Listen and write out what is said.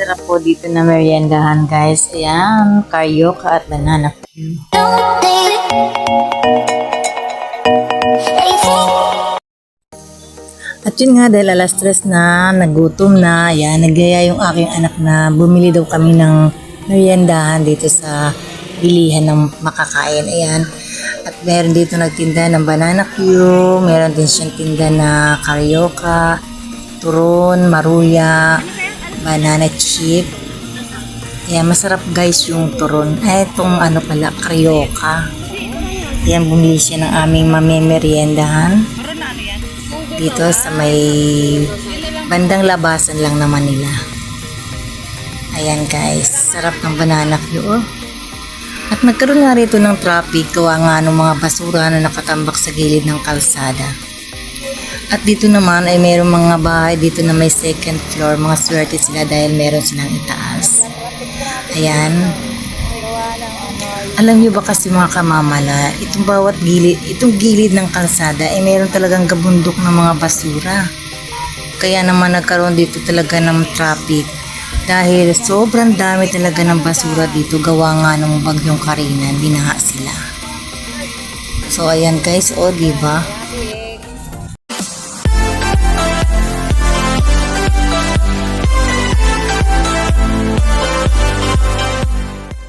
Masarap po dito na meriendahan guys. Ayan, karyoka at banana. At yun nga, dahil alas stress na, nagutom na, ayan, nagyaya yung aking anak na bumili daw kami ng meriendahan dito sa bilihan ng makakain. Ayan. At meron dito nagtinda ng banana Q, meron din siyang tinda na karyoka, turon, maruya, banana chip. Ayan, masarap guys yung turon. Ay, itong ano pala, karyoka. Ayan, bumili siya ng aming mamemeriendahan dito sa may bandang labasan lang naman nila. Ayan guys, sarap ng banana Q. Oh. At nagkaroon nga rito ng traffic gawa nga ng mga basura na nakatambak sa gilid ng kalsada. At dito naman ay mayroong mga bahay dito na may second floor. Mga swerte sila dahil meron silang itaas. Ayan. Alam niyo ba kasi mga kamamala, itong bawat gilid, itong gilid ng kalsada ay mayroon talagang gabundok ng mga basura. Kaya naman nagkaroon dito talaga ng traffic dahil sobrang dami talaga ng basura dito gawa nga ng bagyong Karina, binaha sila. So ayan guys, o oh, di ba?